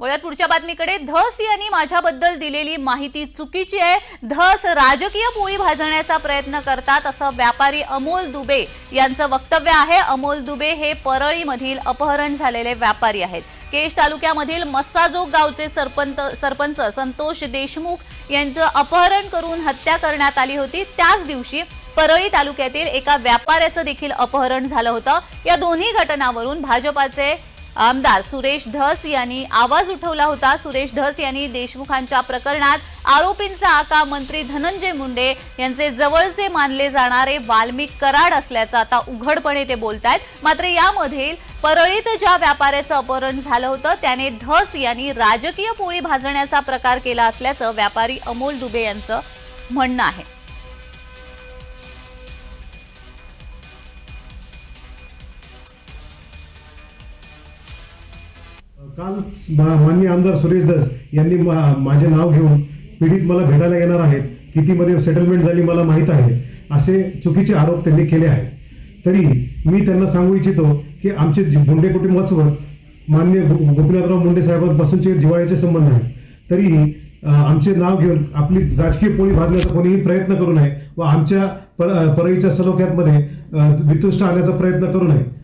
वळ्यात पुढच्या बातमीकडे. धस यांनी माझ्याबद्दल दिलेली माहिती चुकीची आहे. धस राजकीय पोळी भाजण्याचा प्रयत्न करतात असं व्यापारी अमोल दुबे यांचं वक्तव्य आहे. अमोल दुबे हे परळीमधील अपहरण झालेले व्यापारी आहेत. केश तालुक्यामधील मस्साजोग गावचे सरपंच सरपंच संतोष देशमुख यांचं अपहरण करून हत्या करण्यात आली होती. त्याच दिवशी परळी तालुक्यातील एका व्यापाऱ्याचं देखील अपहरण झालं होतं. या दोन्ही घटनावरून भाजपाचे आमदार सुरेश धस यांनी आवाज उठवला होता. सुरेश धस यांनी देशमुखांच्या प्रकरणात आरोपींचा आका मंत्री धनंजय मुंडे यांचे जवळचे मानले जाणारे वाल्मिक कराड असल्याचं आता उघडपणे ते बोलतायत. मात्र यामधील परळीत ज्या व्यापाऱ्याचं अपहरण झालं होतं त्याने धस यांनी राजकीय पोळी भाजण्याचा प्रकार केला असल्याचं व्यापारी अमोल दुबे यांचं म्हणणं आहे. काल माननीय आमदार सुरेश दस यांनी मा- माझे नाव घेऊन पीडित मला भेटायला येणार आहेत. कितीमध्ये सेटलमेंट झाली मला माहीत आहे. असे चुकीचे आरोप त्यांनी केले आहेत. तरी मी त्यांना सांगू इच्छितो की आमचे मुंडे कुटुंबासोबत मान्य गोपीनाथराव मुंडे साहेबांपासूनचे जिवाळ्याचे संबंध आहेत. तरीही आमचे नाव घेऊन आपली राजकीय पोळी भाजण्याचा कोणीही प्रयत्न करू नये व आमच्या पर- परळीच्या सलोख्यातमध्ये वितुष्ट आणण्याचा प्रयत्न करू नये.